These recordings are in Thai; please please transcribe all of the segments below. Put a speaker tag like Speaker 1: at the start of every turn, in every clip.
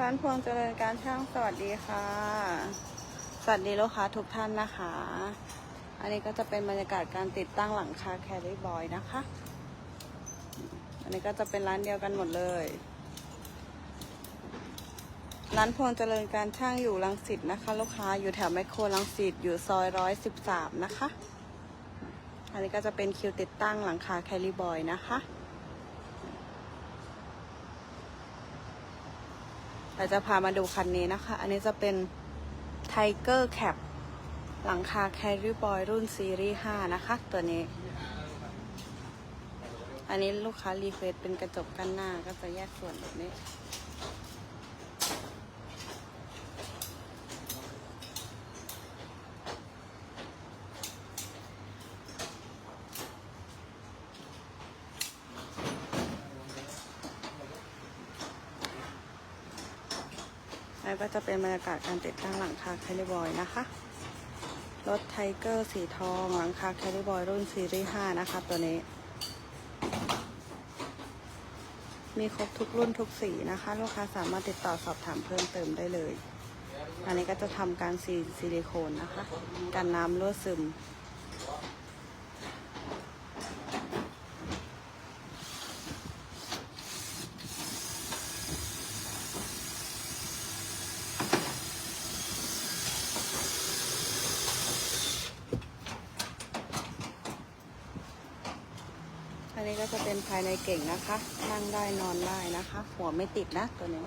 Speaker 1: ร้านพวงเจริญการช่างสวัสดีค่ะ สวัสดีลูกค้าทุกท่านนะคะ อันนี้ก็จะเป็นบรรยากาศการติดตั้งหลังคาแคริบอยนะคะ อันนี้ก็จะเป็นร้านเดียวกันหมดเลย ร้านพวงเจริญการช่างอยู่รังสิตนะคะ ลูกค้าอยู่แถวแมคโครรังสิตอยู่ซอยร้อยสิบสามนะคะ อันนี้ก็จะเป็นคิวติดตั้งหลังคาแคริบอยนะคะ เราจะพามาดูคันนี้นะคะ อันนี้จะเป็น Tiger Cap หลังคา Carry Boy รุ่นซีรีส์ 5 นะคะ ตัวนี้ อันนี้ลูกค้ารีเควสเป็นกระจกกันหน้าก็จะแยกส่วนแบบนี้ ก็จะเป็นบรรยากาศการติดตั้งหลังคาแคลิบอยนะคะ รถไทเกอร์สีทองหลังคาแคลิบอยรุ่นซีรีส์5นะคะตัวนี้ มีครบทุกรุ่นทุกสีนะคะ ลูกค้าสามารถติดต่อสอบถามเพิ่มเติมได้เลย อันนี้ก็จะทำการซีนซิลิโคนนะคะ กันน้ำรั่วซึม นนี้ก็จะเป็นภายในเก่งนะคะ นั่งได้นอนได้นะคะ หัวไม่ติดนะตัวนี้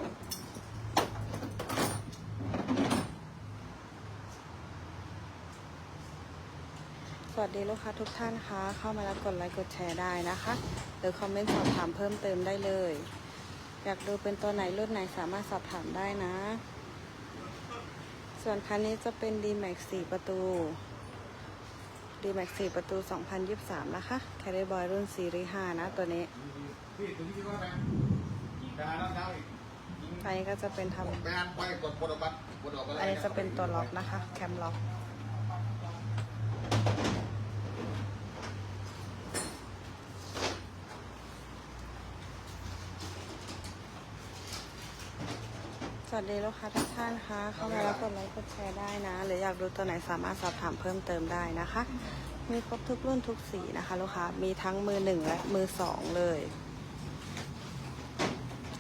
Speaker 1: สวัสดีลูกค้าทุกท่านคะ เข้ามาแล้วกดไลค์กดแชร์ได้นะคะ หรือคอมเมนต์สอบถามเพิ่มเติมได้เลย อยากดูเป็นตัวไหนรุ่นไหนสามารถสอบถามได้นะ ส่วนคันนี้จะเป็น D-Max 4 ประตู D-Max 4ประตู 2023 นะคะ c a r r y Boy รุ่นซีรีส์5นะ ตัวนี้
Speaker 2: พี่ตัวนี้คิดว่าไหมไปหาน้ำเท้าอีก
Speaker 1: อันนี้ก็จะเป็นทำ
Speaker 2: ไปหาไปกดกดออกบัตรกดออกอะไร
Speaker 1: อันนี้จะเป็นตัวล็อกนะคะ แคมล็อก สวัสดีลูกค้าทุกท่านคะเข้ามาแล้วกดไลค์กดแชร์ได้นะ หรืออยากดูตัวไหนสามารถสอบถามเพิ่มเติมได้นะคะ มีครบทุกรุ่นทุกสีนะคะลูกค้ามีทั้งมือหนึ่งและมือสองเลย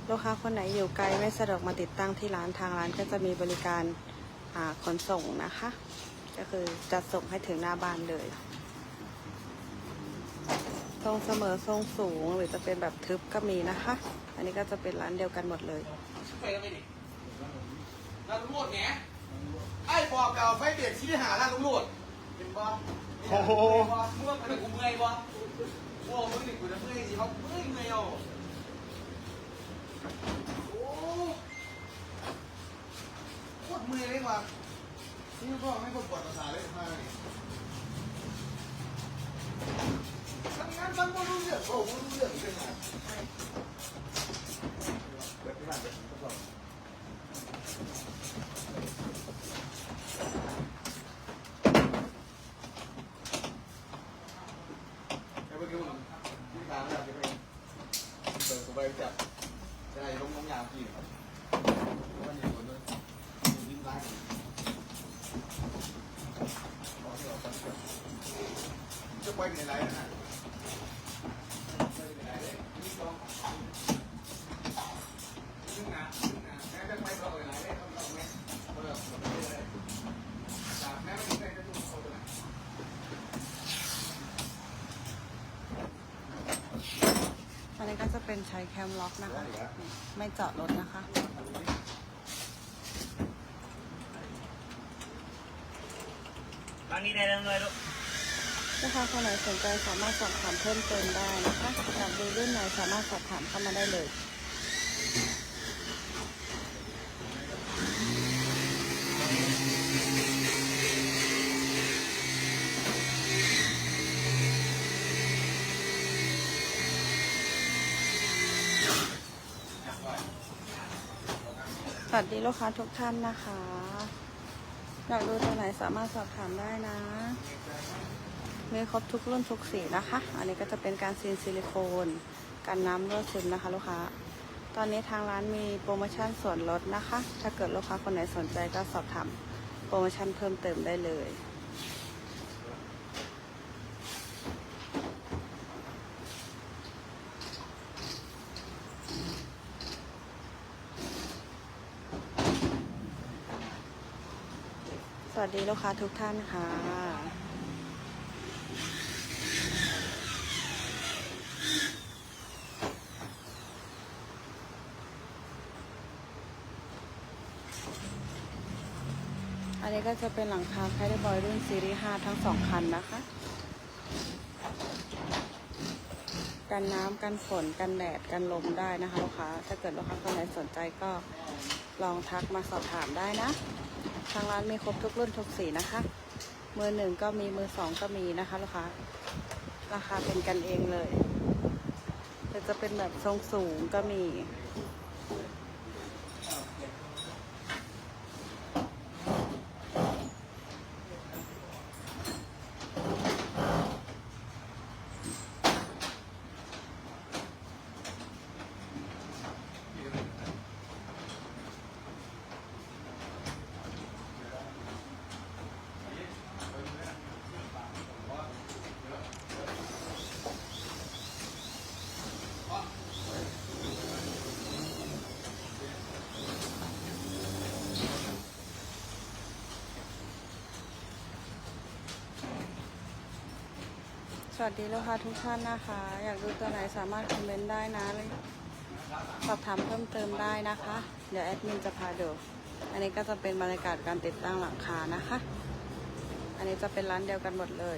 Speaker 1: ลูกค้าคนไหนอยู่ไกลไม่สะดวกมาติดตั้งที่ร้านทางร้านก็จะมีบริการขนส่งนะคะ ก็คือจัดส่งให้ถึงหน้าบ้านเลย ทรงเสมอทรงสูงหรือจะเป็นแบบทึบก็มีนะคะ อันนี้ก็จะเป็นร้านเดียวกันหมดเลย
Speaker 3: ไปแล้วไม่ดิ ร้านลุงโลดแหนไอ้บอกเก่าไฟเบียดชี้หาร้านลุงโลดเห็นบ่
Speaker 2: โอ้โห
Speaker 3: เมื่อมันกูเมื่อยบ่โอ้มึงนี่กูจะเมื่อยสิเขาเมื่อยเมื่อยเอาโอ้โคตรเมื่อยเลยว่ะ
Speaker 2: นี่ก็ไม่คนปวดประสาทเลยมาเนี่ย
Speaker 3: ทำงานฟังบ่รู้เรื่องโอ้บ่รู้เรื่องเป็นไง
Speaker 2: เปิดที่บ้านเปิดทดสอบไอ้เมื่อกี้ผมที่ตามแล้วจะไปเปิดตัวไปจับจะได้ลงน้ำยาพี่ครับวันนี้คนด้วยยิ้มร้ายจะไปไหนไหนนะ
Speaker 3: ซึ่งนะซึ่งนะแม้จะไปต่อหลายได้ต้องต้องแม้เออไม่ได้จากแม้ไม่ได้จะดูเขาตัวไหน
Speaker 1: อันนี้ ก็จะเป็นใช้แคมล็อกนะคะนี่ไม่เจาะรถนะคะ
Speaker 4: บางนี้ได้แล้วเลยลูก
Speaker 1: ลูกค้าคนไหนสนใจสามารถสอบถามเพิ่มเติมได้นะคะอยากดูรุ่นไหนสามารถสอบถามเข้ามาได้เลย วัสดีลูกค้าทุกท่านนะคะ อยากดูตัวไหนสามารถสอบถามได้นะ มีครบทุกรุ่นทุกสีนะคะ อันนี้ก็จะเป็นการซีนซิลิโคนกันน้ำรั่วซึมนะคะ ลูกค้า ตอนนี้ทางร้านมีโปรโมชั่นส่วนลดนะคะ ถ้าเกิดลูกค้าคนไหนสนใจก็สอบถามโปรโมชั่นเพิ่มเติมได้เลย วัสดีลูกค้าทุกท่านค่ะ อันนี้ก็จะเป็นหลังคาไคเดบอยรุ่นซีรีส์5ทั้งสองคันนะคะ กันน้ำกันฝนกันแดดกันลมได้นะคะลูกค้า ถ้าเกิดลูกค้าคนไหนสนใจก็ลองทักมาสอบถามได้นะ ทางร้านมีครบทุกรุ่นทุกสีนะคะ มือหนึ่งก็มีมือสองก็มีนะคะลูกค้าราคาเป็นกันเองเลยแต่จะเป็นแบบทรงสูงก็มี สวัสดีลูกค้าทุกท่านนะคะ อยากดูตัวไหนสามารถคอมเมนต์ได้นะเลยสอบถามเพิ่มเติมได้นะคะ เดี๋ยวแอดมินจะพาดู อันนี้ก็จะเป็นบรรยากาศการติดตั้งหลังคานะคะ อันนี้จะเป็นร้านเดียวกันหมดเลย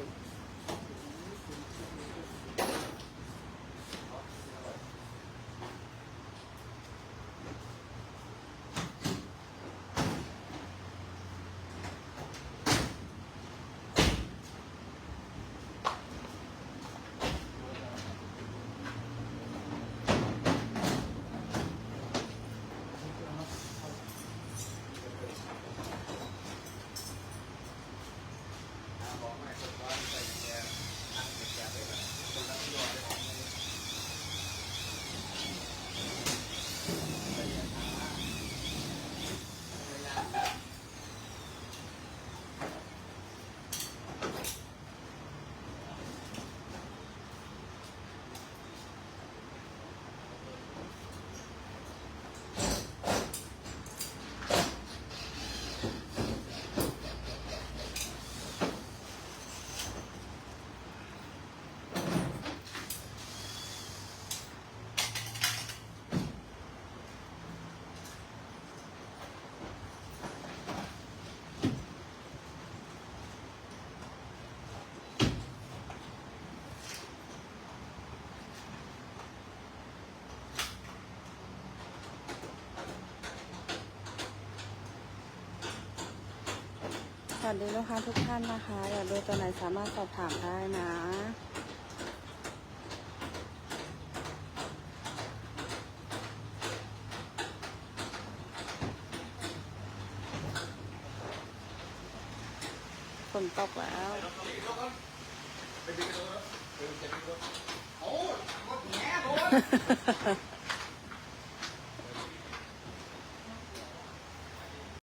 Speaker 1: วัสดีลูกค้าทุกท่านนะคะ อยากดูตัวไหนสามารถสอบถามได้นะ ฝนตกแล้ว
Speaker 3: โอ้ยรถแง่รถ